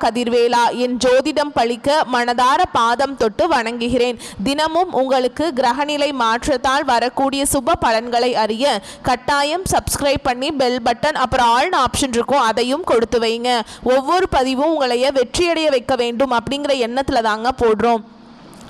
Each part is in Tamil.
கதிர்வேலா என் ஜோதிடம் பழிக்க மனதார பாதம் தொட்டு வணங்குகிறேன். தினமும் உங்களுக்கு கிரகநிலை மாற்றத்தால் வரக்கூடிய சுப பலன்களை அறிய கட்டாயம் சப்ஸ்கிரைப் பண்ணி பெல் பட்டன் அப்புறம் ஆல் ஆப்ஷன் இருக்கும் அதையும் கொடுத்து வைங்க. ஒவ்வொரு பதிவும் உங்களைய வெற்றியடைய வைக்க வேண்டும் அப்படிங்கிற எண்ணத்துல தாங்க போடுறோம்.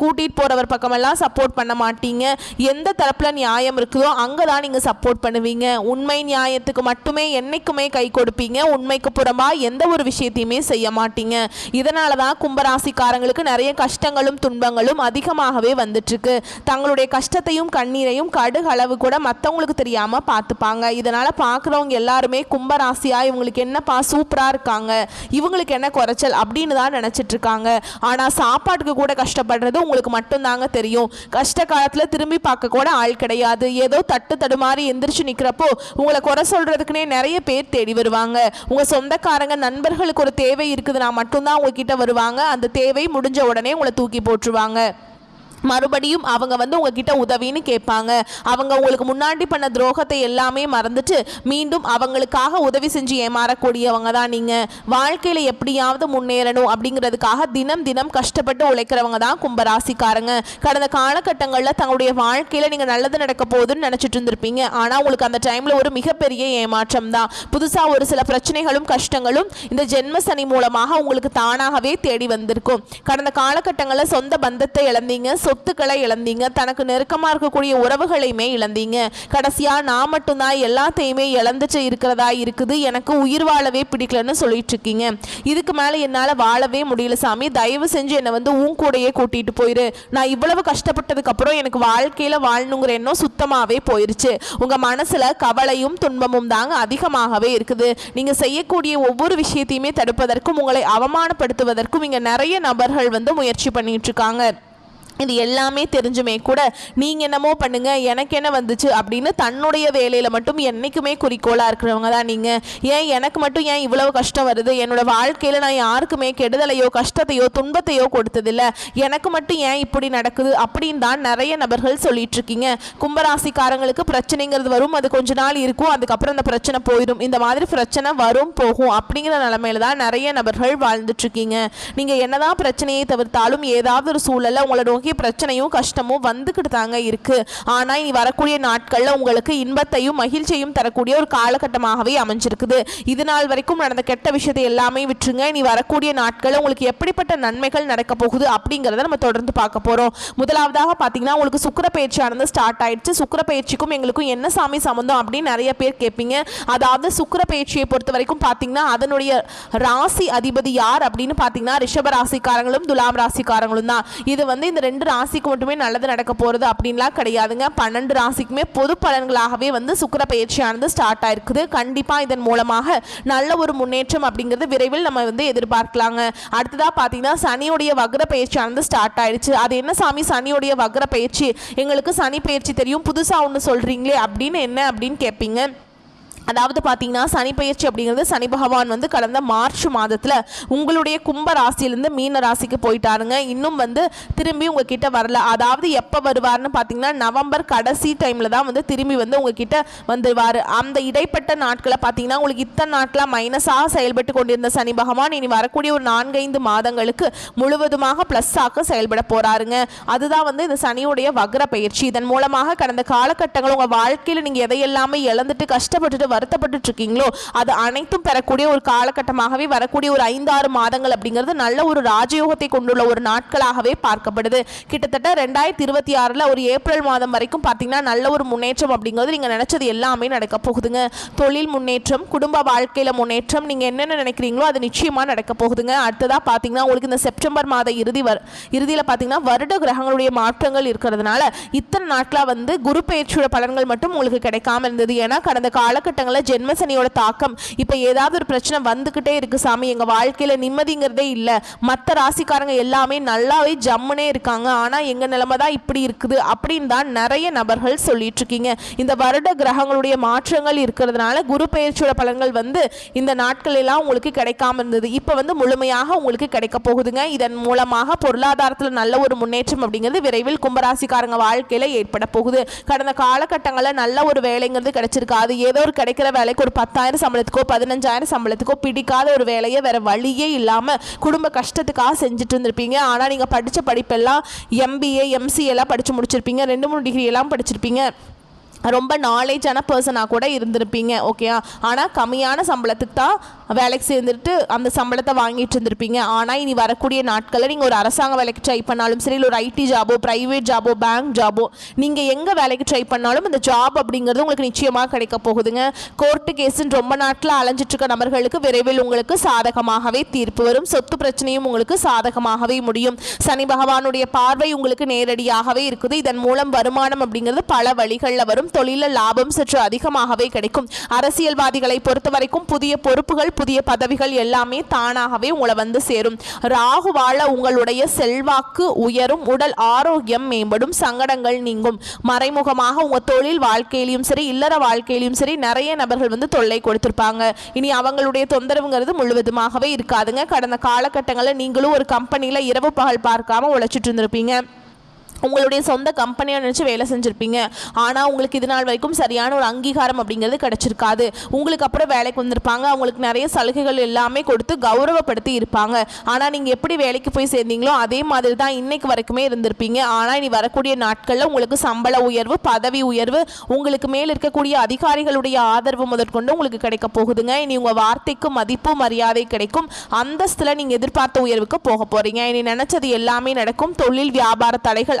கூட்டிட்டு போறவர் பக்கமெல்லாம் சப்போர்ட் பண்ண மாட்டீங்க. எந்த தரப்பில் நியாயம் இருக்குதோ அங்கே தான் நீங்கள் சப்போர்ட் பண்ணுவீங்க. உண்மை நியாயத்துக்கு மட்டுமே என்னைக்குமே கை கொடுப்பீங்க. உண்மைக்கு புறம்பா எந்த ஒரு விஷயத்தையுமே செய்ய மாட்டீங்க. இதனால தான் கும்பராசிக்காரங்களுக்கு நிறைய கஷ்டங்களும் துன்பங்களும் அதிகமாகவே வந்துட்டுருக்கு. தங்களுடைய கஷ்டத்தையும் கண்ணீரையும் கடுகளவு கூட மற்றவங்களுக்கு தெரியாமல் பார்த்துப்பாங்க. இதனால் பார்க்குறவங்க எல்லாருமே கும்பராசியாக இவங்களுக்கு என்னப்பா சூப்பராக இருக்காங்க. இவங்களுக்கு என்ன குறைச்சல் அப்படின்னு தான் நினச்சிட்ருக்காங்க இருக்காங்க. சாப்பாட்டுக்கு கூட கஷ்டப்படுறது உங்களுக்கு மட்டும்தாங்க தெரியும். கஷ்ட காலத்துல திரும்பி பார்க்க கூட ஆள் கிடையாது. ஏதோ தட்டு தடுமாறி எந்திரிச்சு நிக்கிறப்போ உங்களை குறை சொல்றதுக்குனே நிறைய பேர் தேடி வருவாங்க. உங்க சொந்தக்காரங்க நண்பர்களுக்கு ஒரு தேவை இருக்குதுன்னா மட்டும்தான் உங்ககிட்ட வருவாங்க. அந்த தேவை முடிஞ்ச உடனே உங்களை தூக்கி போட்டுருவாங்க. மறுபடியும் அவங்க வந்து உங்ககிட்ட உதவின்னு கேட்பாங்க. அவங்க உங்களுக்கு முன்னாடி பண்ண துரோகத்தை எல்லாமே மறந்துட்டு மீண்டும் அவங்களுக்காக உதவி செஞ்சு ஏமாறக்கூடியவங்க தான் நீங்கள் வாழ்க்கையில் எப்படியாவது முன்னேறணும் அப்படிங்கிறதுக்காக தினம் தினம் கஷ்டப்பட்டு உழைக்கிறவங்க தான் கும்பராசிக்காரங்க. கடந்த காலகட்டங்களில் தங்களுடைய வாழ்க்கையில் நீங்கள் நல்லது நடக்க போகுதுன்னு நினச்சிட்டு இருந்திருப்பீங்க. ஆனால் உங்களுக்கு அந்த டைமில் ஒரு மிகப்பெரிய ஏமாற்றம் தான். புதுசாக ஒரு சில பிரச்சனைகளும் கஷ்டங்களும் இந்த ஜென்ம சனி மூலமாக உங்களுக்கு தானாகவே தேடி வந்திருக்கும். கடந்த காலகட்டங்களில் சொந்த பந்தத்தை இழந்தீங்க சொத்துக்களை இழந்தீங்க. தனக்கு நெருக்கமாக இருக்கக்கூடிய உறவுகளையுமே இழந்தீங்க. கடைசியாக நான் மட்டும்தான் எல்லாத்தையுமே இழந்துச்சு இருக்கிறதா இருக்குது. எனக்கு உயிர் வாழவே பிடிக்கலன்னு சொல்லிட்டு இருக்கீங்க. இதுக்கு மேலே என்னால் வாழவே முடியல சாமி. தயவு செஞ்சு என்னை வந்து உன் கூடையே கூட்டிகிட்டு போயிரு. நான் இவ்வளவு கஷ்டப்பட்டதுக்கப்புறம் எனக்கு வாழ்க்கையில் வாழணுங்கிற எண்ணம் சுத்தமாகவே போயிருச்சு. உங்கள் மனசில் கவலையும் துன்பமும் தாங்க அதிகமாகவே இருக்குது. நீங்கள் செய்யக்கூடிய ஒவ்வொரு விஷயத்தையுமே தடுப்பதற்கும் உங்களை அவமானப்படுத்துவதற்கும் இங்கே நிறைய நபர்கள் வந்து முயற்சி பண்ணிட்டு இருக்காங்க. இது எல்லாமே தெரிஞ்சுமே கூட நீங்க என்னமோ பண்ணுங்க எனக்கு என்ன வந்துச்சு அப்படின்னு தன்னுடைய வேலையில மட்டும் என்னைக்குமே குறிக்கோளா இருக்கிறவங்க தான் நீங்க. ஏன் எனக்கு மட்டும் ஏன் இவ்வளவு கஷ்டம் வருது? என்னோட வாழ்க்கையில நான் யாருக்குமே கெடுதலையோ கஷ்டத்தையோ துன்பத்தையோ கொடுத்ததில்ல. எனக்கு மட்டும் ஏன் இப்படி நடக்குது அப்படின்னு தான் நிறைய நபர்கள் சொல்லிட்டு இருக்கீங்க. கும்பராசிக்காரங்களுக்கு பிரச்சனைங்கிறது வரும் அது கொஞ்ச நாள் இருக்கும் அதுக்கப்புறம் அந்த பிரச்சனை போயிடும். இந்த மாதிரி பிரச்சனை வரும் போகும் அப்படிங்கிற நிலைமையில தான் நிறைய நபர்கள் வாழ்ந்துட்டு இருக்கீங்க. நீங்க என்னதான் பிரச்சனையை தவிர்த்தாலும் ஏதாவது ஒரு சூழல்ல உங்களை நோக்கி பிரச்சனையும் கஷ்டமும் வந்துக்கிட்டு தாங்க இருக்கு. ஆனா இனி வரக்கூடிய நாட்கள்ல உங்களுக்கு இன்பத்தையும் மகிழ்ச்சியும் தரக்கூடிய ஒரு காலகட்டமாகவே அமைஞ்சிருக்குது. இது நாள் வரைக்கும் நடந்த கெட்ட விஷயத்தை எல்லாமே விட்டுருங்க. இனி வரக்கூடிய நாட்கள்ல உங்களுக்கு எப்படிப்பட்ட நன்மைகள் நடக்க போகுது அப்படிங்கிறத நம்ம தொடர்ந்து பார்க்க போறோம். முதலாவதாக பார்த்தீங்கன்னா உங்களுக்கு சுக்கர பயிற்சியானது ஸ்டார்ட் ஆயிடுச்சு. சுக்கர பயிற்சிக்கும் எங்களுக்கும் என்ன சாமி சம்மந்தம் அப்படின்னு நிறைய பேர் கேட்பீங்க. அதாவது சுக்கர பயிற்சியை பொறுத்த வரைக்கும் பார்த்தீங்கன்னா அதனுடைய ராசி அதிபதி யார் அப்படின்னு பார்த்தீங்கன்னா ரிஷப ராசிக்காரங்களும் துலாம் ராசிக்காரங்களும் தான். இது வந்து இந்த ரெண்டு ராசிக்கு மட்டுமே நல்லது நடக்க போகிறது அப்படின்லாம் கிடையாதுங்க. பன்னெண்டு ராசிக்குமே பொது பலன்களாகவே வந்து சுக்கர பயிற்சியானது ஸ்டார்ட் ஆயிருக்குது. கண்டிப்பாக இதன் மூலமாக நல்ல ஒரு முன்னேற்றம் அப்படிங்கிறது விரைவில் நம்ம வந்து எதிர்பார்க்கலாங்க. அடுத்ததாக பார்த்தீங்கன்னா சனியுடைய வக்ர பயிற்சியானது ஸ்டார்ட் ஆயிடுச்சு அது என்ன சாமி? சனியுடைய வக்ர பயிற்சி. எங்களுக்கு சனி பயிற்சி தெரியும். புதுசாக ஒன்று சொல்கிறீங்களே அப்படின்னு என்ன அப்படின்னு கேட்பீங்க அதாவது பார்த்தீங்கன்னா சனி பயிற்சி அப்படிங்கிறது சனி பகவான் வந்து கடந்த மார்ச் மாதத்தில் உங்களுடைய கும்ப ராசியிலேருந்து மீன ராசிக்கு போயிட்டாருங்க. இன்னும் வந்து திரும்பி உங்ககிட்ட வரல. அதாவது எப்போ வருவார்னு பார்த்தீங்கன்னா நவம்பர் கடைசி டைமில் தான் வந்து திரும்பி வந்து உங்ககிட்ட வந்துடுவார் அந்த இடைப்பட்ட நாட்களை பார்த்தீங்கன்னா உங்களுக்கு இத்தனை நாட்களாக மைனஸாக செயல்பட்டு கொண்டிருந்த சனி பகவான் இனி வரக்கூடிய ஒரு நான்கைந்து மாதங்களுக்கு முழுவதுமாக ப்ளஸ்ஸாக செயல்பட போகிறாருங்க அதுதான் வந்து இந்த சனியுடைய வக்ர பயிற்சி. இதன் மூலமாக கடந்த காலகட்டங்கள் உங்கள் வாழ்க்கையில் நீங்கள் எதையெல்லாமே இழந்துட்டு கஷ்டப்பட்டுட்டு வருத்தப்பட்டு இருக்கீங்களோ அது அனைத்தும் பெறக்கூடிய ஒரு காலகட்டமாகவே வரக்கூடிய ஒரு ஐந்தாறு மாதங்கள் அப்படிங்கிறது நல்ல ஒரு ராஜயோகத்தை கொண்டுள்ள ஒரு நாட்களாகவே பார்க்கப்படுது. கிட்டத்தட்ட ரெண்டாயிரத்தி இருபத்தி ஆறில் ஒரு ஏப்ரல் மாதம் வரைக்கும் பார்த்தீங்கன்னா நல்ல ஒரு முன்னேற்றம் அப்படிங்கிறது நீங்கள் நினச்சது எல்லாமே நடக்க போகுதுங்க. தொழில் முன்னேற்றம் குடும்ப வாழ்க்கையில் முன்னேற்றம் நீங்கள் என்னென்ன நினைக்கிறீங்களோ அது நிச்சயமாக நடக்க போகுதுங்க. அடுத்ததாக பார்த்தீங்கன்னா உங்களுக்கு இந்த செப்டம்பர் மாத இறுதி வர் இறுதியில் பார்த்தீங்கன்னா வருட கிரகங்களுடைய மாற்றங்கள் இருக்கிறதுனால இத்தனை நாட்களாக வந்து குரு பயிற்சியோட பலன்கள் மட்டும் உங்களுக்கு கிடைக்காம இருந்தது. ஏன்னா கடந்த காலகட்டங்களில் ஜென்மசனியோட தாக்கம். இப்போ ஏதாவது ஒரு பிரச்சனை வந்துக்கிட்டே இருக்கு சாமி. எங்கள் வாழ்க்கையில் நிம்மதிங்கிறதே இல்லை. மற்ற ராசிக்காரங்க எல்லாமே நல்லாவே ஜம்முனே இருக்காங்க. ஆனால் எங்கள் நிலைமை தான் இப்படி இருக்குது அப்படின்னு தான் நிறைய நபர்கள் சொல்லிட்டு இருக்கீங்க. இந்த வருட கிரகங்களுடைய மாற்றங்கள் இருக்கிறதுனால குரு பயிற்சியோட பலன்கள் வந்து இந்த நாட்கள் எல்லாம் உங்களுக்கு கிடைக்காம இருந்தது. இப்போ வந்து முழுமையாக உங்களுக்கு கிடைக்க போகுதுங்க. இதன் மூலமாக பொருளாதாரத்தில் நல்ல ஒரு முன்னேற்றம் அப்படிங்கிறது விரைவில் கும்பராசிக்காரங்க வாழ்க்கையில் ஏற்பட போகுது. கடந்த காலகட்டங்களில் நல்ல ஒரு வேலைங்கிறது கிடைச்சிருக்கு அது ஏதோ ஒரு கிடைக்கிற வேலைக்கு ஒரு பத்தாயிரம் சம்பளத்துக்கோ பதினஞ்சாயிரம் சம்பளத்துக்கோ பிடிக்காத ஒரு வேலையை வேற வழியே இல்லாமல் குடும்ப கஷ்டத்துக்காக செஞ்சுட்டு இருந்திருப்பீங்க. ஆனால் நீங்கள் படித்த படிப்பெல்லாம் எம்பிஏ எம்சிஏ எல்லாம் படித்து முடிச்சிருப்பீங்க. ரெண்டு மூணு டிகிரி எல்லாம் படிச்சிருப்பீங்க. ரொம்ப நாலேஜான பர்சனாக கூட இருந்திருப்பீங்க. ஓகேயா ஆனால் கம்மியான சம்பளத்துக்கு தான் வேலைக்கு சேர்ந்துட்டு அந்த சம்பளத்தை வாங்கிட்டு இருந்திருப்பீங்க. ஆனால் இனி வரக்கூடிய நாட்களில் நீங்கள் ஒரு அரசாங்க வேலைக்கு ட்ரை பண்ணாலும் சரி இல்லை ஒரு ஐடி ஜாபோ ப்ரைவேட் ஜாபோ பேங்க் ஜாபோ நீங்கள் எங்கே வேலைக்கு ட்ரை பண்ணாலும் இந்த ஜாப் அப்படிங்கிறது உங்களுக்கு நிச்சயமாக கிடைக்க போகுதுங்க. கோர்ட்டு கேஸுன்னு ரொம்ப நாட்டில் அலைஞ்சிட்டு இருக்க நபர்களுக்கு விரைவில் உங்களுக்கு சாதகமாகவே தீர்ப்பு வரும். சொத்து பிரச்சனையும் உங்களுக்கு சாதகமாகவே முடியும். சனி பகவானுடைய பார்வை உங்களுக்கு நேரடியாகவே இருக்குது. இதன் மூலம் வருமானம் அப்படிங்கிறது பல வழிகளில் வரும். தொழிலில் லாபம் சற்று அதிகமாகவே கிடைக்கும். அரசியல்வாதிகளை பொறுத்த வரைக்கும் புதிய பொறுப்புகள் புதிய பதவிகள் எல்லாமே தானாகவே உங்களை வந்து சேரும். ராகுவால உங்களுடைய செல்வாக்கு உயரும் உடல் ஆரோக்கியம் மேம்படும் சங்கடங்கள் நீங்கும். மறைமுகமாக உங்க தொழில் வாழ்க்கையிலும் சரி இல்லற வாழ்க்கையிலும் சரி நிறைய நபர்கள் வந்து தொல்லை கொடுத்திருப்பாங்க. இனி அவங்களுடைய தொந்தரவுங்கிறது முழுவதுமாகவே இருக்காதுங்க. கடந்த காலகட்டங்களில் நீங்களும் ஒரு கம்பெனியில் இரவு பகல் பார்க்காம உழைச்சிட்டு இருந்திருப்பீங்க. உங்களுடைய சொந்த கம்பெனியாக நினச்சி வேலை செஞ்சுருப்பீங்க. ஆனால் உங்களுக்கு இது நாள் வரைக்கும் சரியான ஒரு அங்கீகாரம் அப்படிங்கிறது கிடச்சிருக்காது. உங்களுக்கு அப்புறம் வேலைக்கு வந்திருப்பாங்க. அவங்களுக்கு நிறைய சலுகைகள் எல்லாமே கொடுத்து கௌரவப்படுத்தி இருப்பாங்க. ஆனால் நீங்கள் எப்படி வேலைக்கு போய் சேர்ந்தீங்களோ அதே மாதிரி தான் இன்னைக்கு வரைக்குமே இருந்திருப்பீங்க. ஆனால் இனி வரக்கூடிய நாட்களில் உங்களுக்கு சம்பள உயர்வு பதவி உயர்வு உங்களுக்கு மேல் இருக்கக்கூடிய அதிகாரிகளுடைய ஆதரவு முதற்கொண்டு உங்களுக்கு கிடைக்க போகுதுங்க. இனி உங்கள் வார்த்தைக்கு மதிப்பு மரியாதை கிடைக்கும். அந்தஸ்தில் நீங்கள் எதிர்பார்த்த உயர்வுக்கு போக போகிறீங்க இனி நினச்சது எல்லாமே நடக்கும். தொழில் வியாபார தடைகள்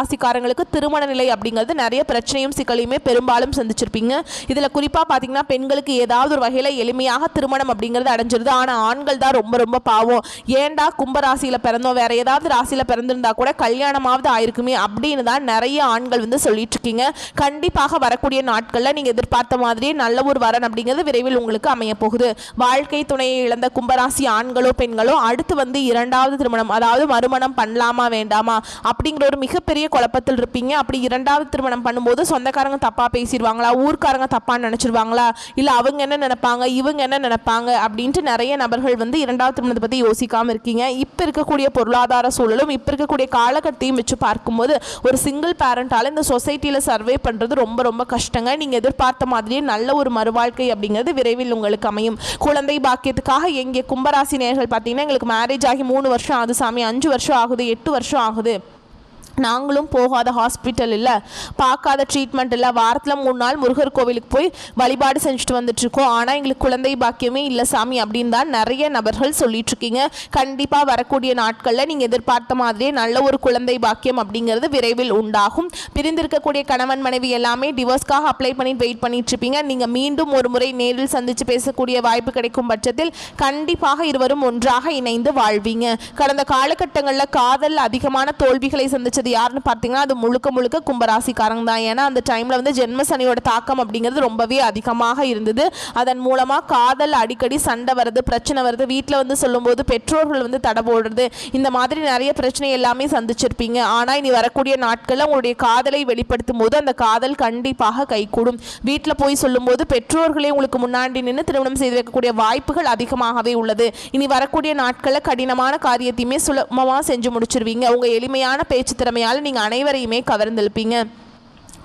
ராசிக்காரங்களுக்கு திருமண நிலை அப்படிங்கிறது நிறைய பிரச்சனையும் சிக்கலையுமே பெரும்பாலும் சந்திச்சிருப்பீங்க. இதில் குறிப்பாக பார்த்தீங்கன்னா பெண்களுக்கு ஏதாவது ஒரு வகையில் எளிமையாக திருமணம் அப்படிங்கிறது அடைஞ்சிருது. ஆனால் ஆண்கள் தான் ரொம்ப ரொம்ப பாவம். ஏன்டா கும்பராசியில் பிறந்தோம்? வேற ஏதாவது ராசியில் பிறந்திருந்தா கூட கல்யாணமாவது ஆயிருக்குமே அப்படின்னு தான் நிறைய ஆண்கள் வந்து சொல்லிட்டு இருக்கீங்க கண்டிப்பாக வரக்கூடிய நாட்களில் நீங்கள் எதிர்பார்த்த மாதிரியே நல்ல ஒரு வரன் அப்படிங்கிறது விரைவில் உங்களுக்கு அமைய போகுது வாழ்க்கை துணையை இழந்த கும்பராசி ஆண்களோ பெண்களோ அடுத்து வந்து இரண்டாவது திருமணம் அதாவது மறுமணம் பண்ணலாமா வேண்டாமா அப்படிங்கிற ஒரு மிகப்பெரிய குழப்பத்தில் இருப்பீங்க. அப்படி இரண்டாவது திருமணம் பண்ணும்போது சொந்தக்காரங்க தப்பாக பேசிடுவாங்களா? ஊர்க்காரங்க தப்பாக நினச்சிருவாங்களா? இல்லை அவங்க என்ன நினைப்பாங்க? இவங்க என்ன நினைப்பாங்க? அப்படின்ட்டு நிறைய நபர்கள் வந்து இரண்டாவது திருமணத்தை பற்றி யோசிக்காமல் இருக்கீங்க. இப்போ இருக்கக்கூடிய பொருளாதார சூழலும் இப்போ இருக்கக்கூடிய காலகட்டத்தையும் வச்சு பார்க்கும்போது ஒரு சிங்கிள் பேரண்டால் இந்த சொசைட்டியில் சர்வே பண்ணுறது ரொம்ப ரொம்ப கஷ்டங்க. நீங்கள் எதிர்பார்த்த மாதிரியே நல்ல ஒரு மறுவாழ்க்கை அப்படிங்கிறது விரைவில் உங்களுக்கு அமையும். குழந்தை பாக்கியத்துக்காக எங்கே கும்பராசி நேர்கள் பார்த்தீங்கன்னா எங்களுக்கு மேரேஜ் ஆகி மூணு வருஷம் ஆகுது சாமி. அஞ்சு வருஷம் ஆகுது எட்டு வருஷம் ஆகுது. நாங்களும் போகாத ஹாஸ்பிட்டல் இல்லை பார்க்காத ட்ரீட்மெண்ட் இல்லை வாரத்தில் மூணு நாள் முருகர் கோவிலுக்கு போய் வழிபாடு செஞ்சுட்டு வந்துட்டுருக்கோம். ஆனால் எங்களுக்கு குழந்தை பாக்கியமே இல்லை சாமி அப்படின்னு தான் நிறைய நபர்கள் சொல்லிட்டு இருக்கீங்க. கண்டிப்பாக வரக்கூடிய நாட்களில் நீங்கள் எதிர்பார்த்த மாதிரியே நல்ல ஒரு குழந்தை பாக்கியம் அப்படிங்கிறது விரைவில் உண்டாகும். பிரிந்திருக்கக்கூடிய கணவன் மனைவி எல்லாமே டிவோர்ஸ்க்காக அப்ளை பண்ணி வெயிட் பண்ணிட்டு இருப்பீங்க. நீங்கள் மீண்டும் ஒரு முறை நேரில் சந்தித்து பேசக்கூடிய வாய்ப்பு கிடைக்கும் பட்சத்தில் கண்டிப்பாக இருவரும் ஒன்றாக இணைந்து வாழ்வீங்க. கடந்த காலகட்டங்களில் காதல் அதிகமான தோல்விகளை சந்தித்தது அப்படிங்கிறது யாருன்னு பார்த்தீங்கன்னா அது முழுக்க முழுக்க கும்பராசிக்காரங்க தான். ஏன்னா அந்த டைமில் வந்து ஜென்ம சனியோட தாக்கம் அப்படிங்கிறது ரொம்பவே அதிகமாக இருந்தது. அதன் மூலமாக காதல் அடிக்கடி சண்டை வருது பிரச்சனை வருது. வீட்டில் வந்து சொல்லும்போது பெற்றோர்கள் வந்து தடை போடுறது. இந்த மாதிரி நிறைய பிரச்சனை எல்லாமே சந்திச்சிருப்பீங்க. ஆனால் இனி வரக்கூடிய நாட்களில் உங்களுடைய காதலை வெளிப்படுத்தும் போது அந்த காதல் கண்டிப்பாக கைகூடும். வீட்டில் போய் சொல்லும்போது பெற்றோர்களே உங்களுக்கு முன்னாடி நின்று திருமணம் செய்து வைக்கக்கூடிய வாய்ப்புகள் அதிகமாகவே உள்ளது. இனி வரக்கூடிய நாட்களில் கடினமான காரியத்தையுமே சுலபமாக செஞ்சு முடிச்சிருவீங்க. உங்கள் எளிமையான பேச்சு திறமையால் நீங்கள் அனைவரையுமே கவர்ந்திருப்பீங்க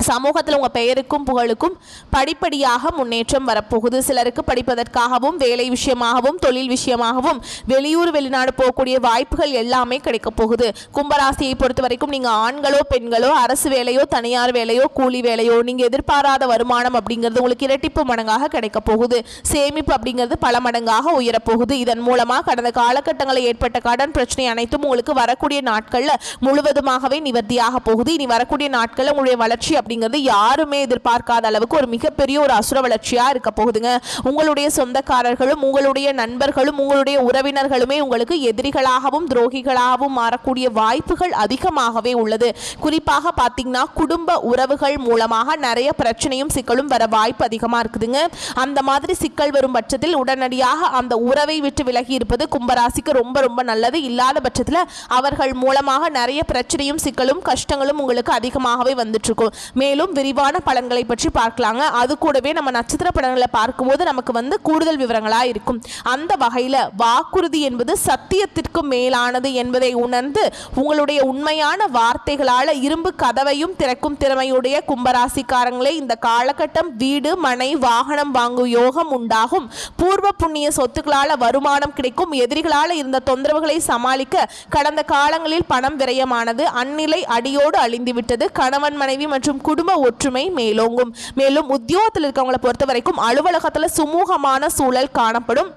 சமூகத்தில் உங்கள் பெயருக்கும் புகழுக்கும் படிப்படியாக முன்னேற்றம் வரப்போகுது. சிலருக்கு படிப்பதற்காகவும் வேலை விஷயமாகவும் தொழில் விஷயமாகவும் வெளியூர் வெளிநாடு போகக்கூடிய வாய்ப்புகள் எல்லாமே கிடைக்கப் போகுது. கும்பராசியை பொறுத்த வரைக்கும் நீங்கள் ஆண்களோ பெண்களோ அரசு வேலையோ தனியார் வேலையோ கூலி வேலையோ நீங்கள் எதிர்பாராத வருமானம் அப்படிங்கிறது உங்களுக்கு இரட்டிப்பு மடங்காக கிடைக்கப் போகுது. சேமிப்பு அப்படிங்கிறது பல மடங்காக உயரப்போகுது இதன் மூலமாக கடந்த காலகட்டங்களில் ஏற்பட்ட கடன் பிரச்சனை அனைத்தும் உங்களுக்கு வரக்கூடிய நாட்களில் முழுவதுமாகவே நிவர்த்தியாக போகுது. இனி வரக்கூடிய நாட்களில் உங்களுடைய வளர்ச்சி அப்படி அப்படிங்கிறது யாருமே எதிர்பார்க்காத அளவுக்கு ஒரு மிகப்பெரிய ஒரு அசுர வளர்ச்சியாக இருக்க போகுதுங்க. உங்களுடைய சொந்தக்காரர்களும் உங்களுடைய நண்பர்களும் உங்களுடைய உறவினர்களுமே உங்களுக்கு எதிரிகளாகவும் துரோகிகளாகவும் மாறக்கூடிய வாய்ப்புகள் அதிகமாகவே உள்ளது. குறிப்பாக பார்த்தீங்கன்னா குடும்ப உறவுகள் மூலமாக நிறைய பிரச்சனையும் சிக்கலும் வர வாய்ப்பு அதிகமாக இருக்குதுங்க. அந்த மாதிரி சிக்கல் வரும் பட்சத்தில் உடனடியாக அந்த உறவை விட்டு விலகி இருப்பது கும்பராசிக்கு ரொம்ப ரொம்ப நல்லது. இல்லாத பட்சத்தில் அவர்கள் மூலமாக நிறைய பிரச்சனையும் சிக்கலும் கஷ்டங்களும் உங்களுக்கு அதிகமாகவே வந்துட்டு இருக்கும். மேலும் விரிவான பலன்களை பற்றி பார்க்கலாங்க. அது கூடவே நம்ம நட்சத்திர படங்களை பார்க்கும்போது நமக்கு வந்து கூடுதல் விவரங்களாக இருக்கும். அந்த வகையில் வாக்குறுதி என்பது சத்தியத்திற்கு மேலானது என்பதை உணர்ந்து உங்களுடைய உண்மையான வார்த்தைகளால் இரும்பு கதவையும் திறக்கும் திறமையுடைய கும்பராசிக்காரங்களே இந்த காலகட்டம் வீடு மனை வாகனம் வாங்கும் யோகம் உண்டாகும். பூர்வ புண்ணிய சொத்துக்களால் வருமானம் கிடைக்கும். எதிரிகளால் இருந்த தொந்தரவுகளை சமாளிக்க கடந்த காலங்களில் பணம் விரயமானது அந்நிலை அடியோடு அழிந்துவிட்டது. கணவன் மனைவி மற்றும் குடும்ப ஒற்றுமை மேலோங்கும். மேலும் உத்தியோகத்தில் இருக்கவங்களை பொறுத்த வரைக்கும் அலுவலகத்தில் சுமூகமான சூழல் காணப்படும்.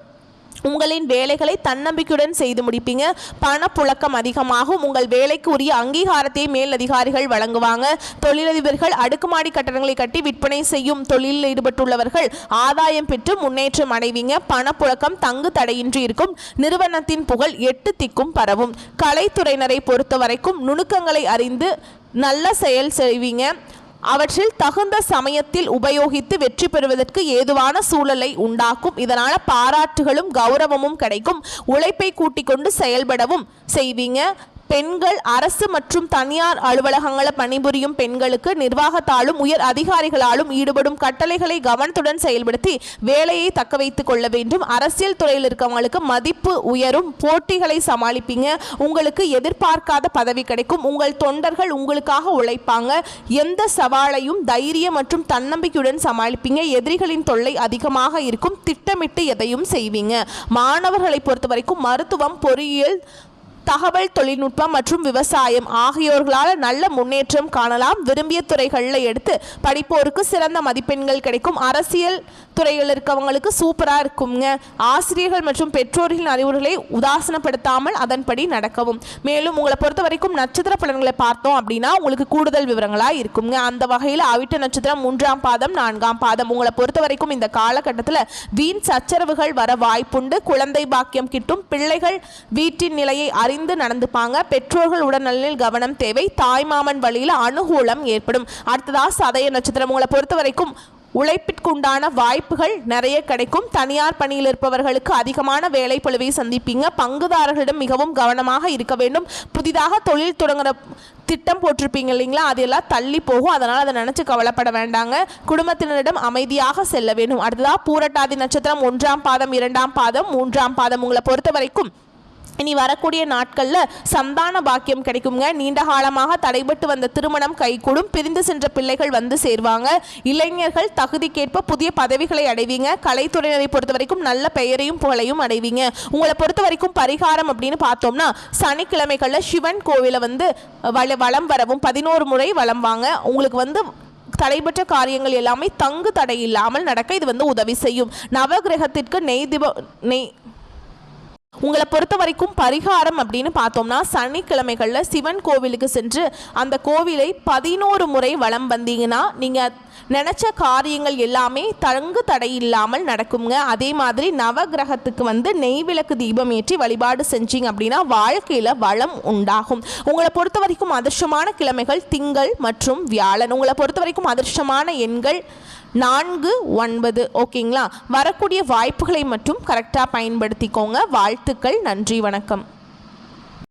உங்களின் வேலைகளை தன்னம்பிக்கையுடன் செய்து முடிப்பீங்க. பணப்புழக்கம் அதிகமாகும். உங்கள் வேலைக்கு உரிய அங்கீகாரத்தை மேல் அதிகாரிகள் வழங்குவாங்க. தொழிலதிபர்கள் அடுக்குமாடி கட்டடங்களை கட்டி விற்பனை செய்யும் தொழிலில் ஈடுபட்டுள்ளவர்கள் ஆதாயம் பெற்று முன்னேற்றம் அடைவீங்க. பணப்புழக்கம் தங்கு தடையின்றி இருக்கும். நிறுவனத்தின் புகழ் எட்டு திக்கும் பரவும். கலைத்துறையினரை பொறுத்த வரைக்கும் நுணுக்கங்களை அறிந்து நல்ல செயல் செய்வீங்க. அவற்றில் தகுந்த சமயத்தில் உபயோகித்து வெற்றி பெறுவதற்கு ஏதுவான சூழலை உண்டாக்கும். இதனால் பாராட்டுகளும் கௌரவமும் கிடைக்கும். உழைப்பை கூட்டிக் கொண்டு செயல்படவும் செய்வீங்க. பெண்கள் அரசு மற்றும் தனியார் அலுவலகங்களை பணிபுரியும் பெண்களுக்கு நிர்வாகத்தாலும் உயர் அதிகாரிகளாலும் ஈடுபடும் கட்டளைகளை கவனத்துடன் செயல்படுத்தி வேலையை தக்க வைத்துக் கொள்ள வேண்டும். அரசியல் துறையில் இருக்கவங்களுக்கு மதிப்பு உயரும். போட்டிகளை சமாளிப்பீங்க. உங்களுக்கு எதிர்பார்க்காத பதவி கிடைக்கும். உங்கள் தொண்டர்கள் உங்களுக்காக உழைப்பாங்க. எந்த சவாலையும் தைரியம் மற்றும் தன்னம்பிக்கையுடன் சமாளிப்பீங்க. எதிரிகளின் தொல்லை அதிகமாக இருக்கும். திட்டமிட்டு எதையும் செய்வீங்க. மாணவர்களை பொறுத்த வரைக்கும் மருத்துவம் பொறியியல் தகவல் தொழில்நுட்பம் மற்றும் விவசாயம் ஆகியோர்களால் நல்ல முன்னேற்றம் காணலாம். விரும்பிய துறைகளில் எடுத்து படிப்போருக்கு சிறந்த மதிப்பெண்கள் கிடைக்கும். அரசியல் துறையில் இருக்கவங்களுக்கு சூப்பராக இருக்குங்க. ஆசிரியர்கள் மற்றும் பெற்றோர்களின் அறிவுரைகளை உதாசனப்படுத்தாமல் அதன்படி நடக்கவும். மேலும் உங்களை பொறுத்த வரைக்கும் நட்சத்திர பலன்களை பார்த்தோம் அப்படின்னா உங்களுக்கு கூடுதல் விவரங்களாக இருக்குங்க. அந்த வகையில் அவிட்ட நட்சத்திரம் மூன்றாம் பாதம் நான்காம் பாதம். உங்களை பொறுத்த வரைக்கும் இந்த காலகட்டத்தில் வீண் சச்சரவுகள் வர வாய்ப்புண்டு. குழந்தை பாக்கியம் கிட்டும். பிள்ளைகள் வீட்டின் நிலையை அறிந்து நடந்துப்பாங்க. பெற்றோர்கள் உடல்நலில் கவனம் தேவை. தாய்மாமன் வழியில் அனுகூலம் ஏற்படும். அடுத்ததா சதய நட்சத்திரம். உங்களை பொறுத்த வரைக்கும் உழைப்பிற்குண்டான வாய்ப்புகள் நிறைய கிடைக்கும். தனியார் பணியில் இருப்பவர்களுக்கு அதிகமான வேலை பழுவை சந்திப்பீங்க. பங்குதாரர்களிடம் மிகவும் கவனமாக இருக்க வேண்டும். புதிதாக தொழில் தொடங்குற திட்டம் போட்டிருப்பீங்க இல்லைங்களா? அதெல்லாம் தள்ளி போகும். அதனால் அதை நினச்சி கவலைப்பட வேண்டாங்க. குடும்பத்தினரிடம் அமைதியாக செல்ல வேண்டும். அடுத்ததாக பூரட்டாதி நட்சத்திரம். ஒன்றாம் பாதம் இரண்டாம் பாதம் மூன்றாம் பாதம். உங்களை பொறுத்த வரைக்கும் இனி வரக்கூடிய நாட்களில் சந்தான பாக்கியம் கிடைக்குங்க. நீண்ட காலமாக தடைபட்டு வந்த திருமணம் கைகூடும். பிரிந்து சென்ற பிள்ளைகள் வந்து சேர்வாங்க. இளைஞர்கள் தகுதிக்கேற்ப புதிய பதவிகளை அடைவீங்க. கலைத்துறையினரை பொறுத்த வரைக்கும் நல்ல பெயரையும் புகழையும் அடைவீங்க. உங்களை பொறுத்த வரைக்கும் பரிகாரம் அப்படின்னு பார்த்தோம்னா சனிக்கிழமைகளில் சிவன் கோவிலை வந்து வள வளம் வரவும் பதினோரு முறை வளம் வாங்க. உங்களுக்கு வந்து தடைபெற்ற காரியங்கள் எல்லாமே தங்கு தடை இல்லாமல் நடக்க இது வந்து உதவி செய்யும். நவகிரகத்திற்கு நெய் திப நெய் உங்களை பொறுத்த வரைக்கும் பரிகாரம் அப்படின்னு பார்த்தோம்னா சனிக்கிழமைகளில் சிவன் கோவிலுக்கு சென்று அந்த கோவிலை பதினோரு முறை வளம் வந்தீங்கன்னா நீங்கள் நினச்ச காரியங்கள் எல்லாமே தங்கு தடை இல்லாமல் நடக்குங்க. அதே மாதிரி நவகிரகத்துக்கு வந்து நெய் விளக்கு தீபம் ஏற்றி வழிபாடு செஞ்சீங்க அப்படின்னா வாழ்க்கையில் வளம் உண்டாகும். உங்களை பொறுத்த வரைக்கும் அதிர்ஷ்டமான கிழமைகள் திங்கள் மற்றும் வியாழன். உங்களை பொறுத்த வரைக்கும் அதிர்ஷ்டமான எண்கள் நான்கு ஒன்பது. ஓகேங்களா? வரக்கூடிய வாய்ப்புகளை மட்டும் கரெக்டாக பயன்படுத்திக்கோங்க. வாழ்த்துக்கள். நன்றி. வணக்கம்.